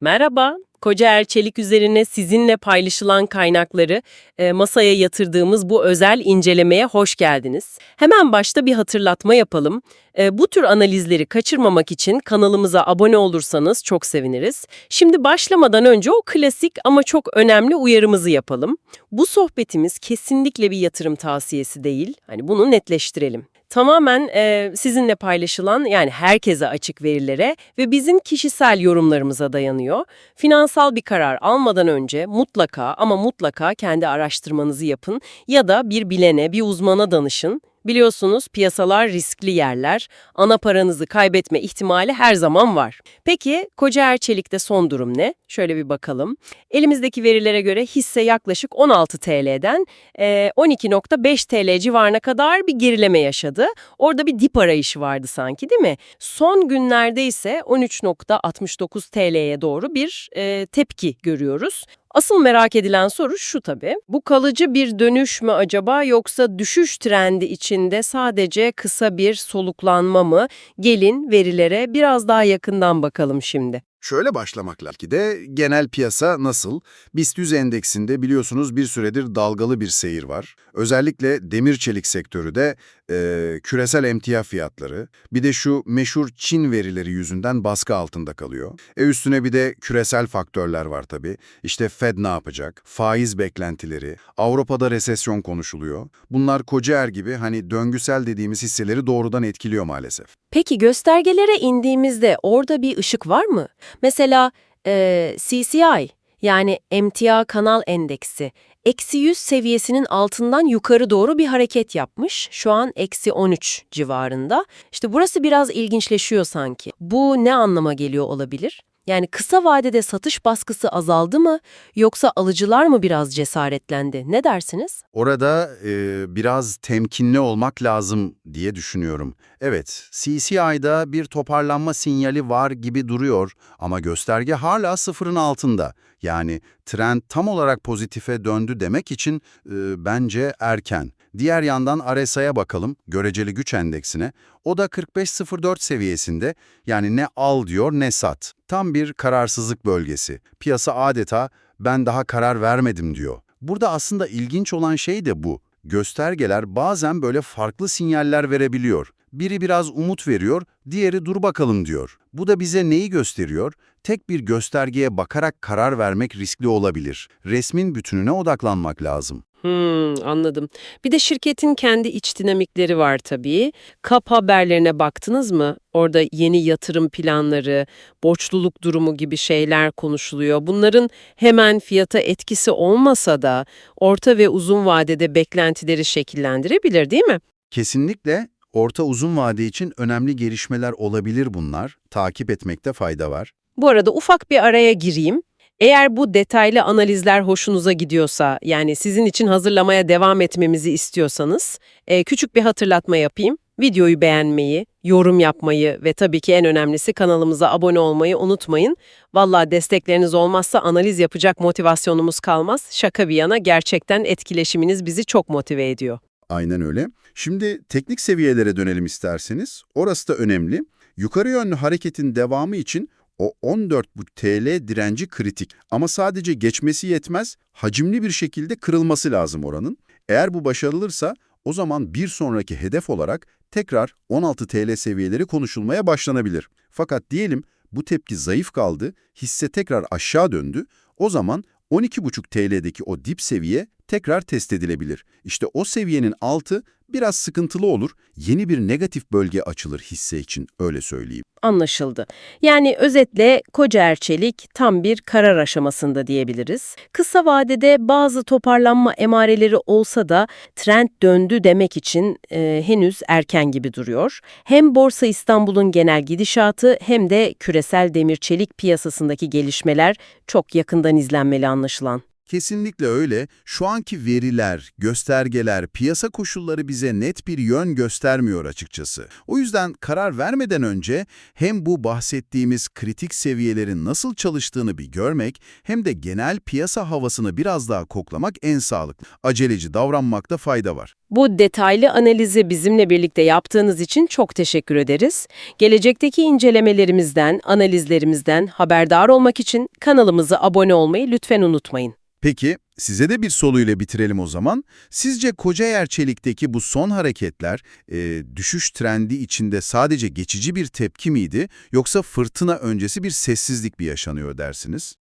Merhaba, Koca Erçelik üzerine sizinle paylaşılan kaynakları e, masaya yatırdığımız bu özel incelemeye hoş geldiniz. Hemen başta bir hatırlatma yapalım. E, bu tür analizleri kaçırmamak için kanalımıza abone olursanız çok seviniriz. Şimdi başlamadan önce o klasik ama çok önemli uyarımızı yapalım. Bu sohbetimiz kesinlikle bir yatırım tavsiyesi değil. Hani bunu netleştirelim. Tamamen e, sizinle paylaşılan yani herkese açık verilere ve bizim kişisel yorumlarımıza dayanıyor. Finansal bir karar almadan önce mutlaka ama mutlaka kendi araştırmanızı yapın ya da bir bilene, bir uzmana danışın. Biliyorsunuz piyasalar riskli yerler, ana paranızı kaybetme ihtimali her zaman var. Peki Koca Erçelik'te son durum ne? Şöyle bir bakalım. Elimizdeki verilere göre hisse yaklaşık 16 TL'den e, 12.5 TL civarına kadar bir gerileme yaşadı. Orada bir dip arayışı vardı sanki değil mi? Son günlerde ise 13.69 TL'ye doğru bir tepki görüyoruz. Asıl merak edilen soru şu tabii. Bu kalıcı bir dönüş mü acaba yoksa düşüş trendi içinde sadece kısa bir soluklanma mı? Gelin verilere biraz daha yakından bakalım şimdi. Şöyle başlamak lazım ki de genel piyasa nasıl? BIST 100 endeksinde biliyorsunuz bir süredir dalgalı bir seyir var. Özellikle demir çelik sektörü de e, küresel emtia fiyatları, bir de şu meşhur Çin verileri yüzünden baskı altında kalıyor. E üstüne bir de küresel faktörler var tabii. İşte Fed ne yapacak? Faiz beklentileri, Avrupa'da resesyon konuşuluyor. Bunlar Kocaer gibi hani döngüsel dediğimiz hisseleri doğrudan etkiliyor maalesef. Peki göstergelere indiğimizde orada bir ışık var mı? Mesela e, CCI yani emtia kanal endeksi eksi 100 seviyesinin altından yukarı doğru bir hareket yapmış. Şu an eksi 13 civarında. İşte burası biraz ilginçleşiyor sanki. Bu ne anlama geliyor olabilir? Yani kısa vadede satış baskısı azaldı mı yoksa alıcılar mı biraz cesaretlendi? Ne dersiniz? Orada e, biraz temkinli olmak lazım diye düşünüyorum. Evet, CCI'da bir toparlanma sinyali var gibi duruyor ama gösterge hala sıfırın altında. Yani trend tam olarak pozitife döndü demek için e, bence erken. Diğer yandan RSI'ye bakalım, göreceli güç endeksine. O da 45.04 seviyesinde yani ne al diyor ne sat. Tam bir kararsızlık bölgesi. Piyasa adeta ben daha karar vermedim diyor. Burada aslında ilginç olan şey de bu. Göstergeler bazen böyle farklı sinyaller verebiliyor. Biri biraz umut veriyor, diğeri dur bakalım diyor. Bu da bize neyi gösteriyor? Tek bir göstergeye bakarak karar vermek riskli olabilir. Resmin bütününe odaklanmak lazım. Hmm, anladım. Bir de şirketin kendi iç dinamikleri var tabii. KAP haberlerine baktınız mı? Orada yeni yatırım planları, borçluluk durumu gibi şeyler konuşuluyor. Bunların hemen fiyata etkisi olmasa da orta ve uzun vadede beklentileri şekillendirebilir değil mi? Kesinlikle orta uzun vade için önemli gelişmeler olabilir bunlar. Takip etmekte fayda var. Bu arada ufak bir araya gireyim. Eğer bu detaylı analizler hoşunuza gidiyorsa, yani sizin için hazırlamaya devam etmemizi istiyorsanız, e, küçük bir hatırlatma yapayım. Videoyu beğenmeyi, yorum yapmayı ve tabii ki en önemlisi kanalımıza abone olmayı unutmayın. Vallahi destekleriniz olmazsa analiz yapacak motivasyonumuz kalmaz. Şaka bir yana gerçekten etkileşiminiz bizi çok motive ediyor. Aynen öyle. Şimdi teknik seviyelere dönelim isterseniz. Orası da önemli. Yukarı yönlü hareketin devamı için o 14 bu TL direnci kritik. Ama sadece geçmesi yetmez, hacimli bir şekilde kırılması lazım oranın. Eğer bu başarılırsa o zaman bir sonraki hedef olarak tekrar 16 TL seviyeleri konuşulmaya başlanabilir. Fakat diyelim bu tepki zayıf kaldı, hisse tekrar aşağı döndü. O zaman 12,5 TL'deki o dip seviye tekrar test edilebilir. İşte o seviyenin altı biraz sıkıntılı olur. Yeni bir negatif bölge açılır hisse için öyle söyleyeyim. Anlaşıldı. Yani özetle Koca Erçelik tam bir karar aşamasında diyebiliriz. Kısa vadede bazı toparlanma emareleri olsa da trend döndü demek için e, henüz erken gibi duruyor. Hem Borsa İstanbul'un genel gidişatı hem de küresel demir çelik piyasasındaki gelişmeler çok yakından izlenmeli anlaşılan. Kesinlikle öyle. Şu anki veriler, göstergeler, piyasa koşulları bize net bir yön göstermiyor açıkçası. O yüzden karar vermeden önce hem bu bahsettiğimiz kritik seviyelerin nasıl çalıştığını bir görmek hem de genel piyasa havasını biraz daha koklamak en sağlıklı. Aceleci davranmakta fayda var. Bu detaylı analizi bizimle birlikte yaptığınız için çok teşekkür ederiz. Gelecekteki incelemelerimizden, analizlerimizden haberdar olmak için kanalımıza abone olmayı lütfen unutmayın. Peki, size de bir soruyla bitirelim o zaman. Sizce Kocaer Çelik'teki bu son hareketler e, düşüş trendi içinde sadece geçici bir tepki miydi yoksa fırtına öncesi bir sessizlik mi yaşanıyor dersiniz?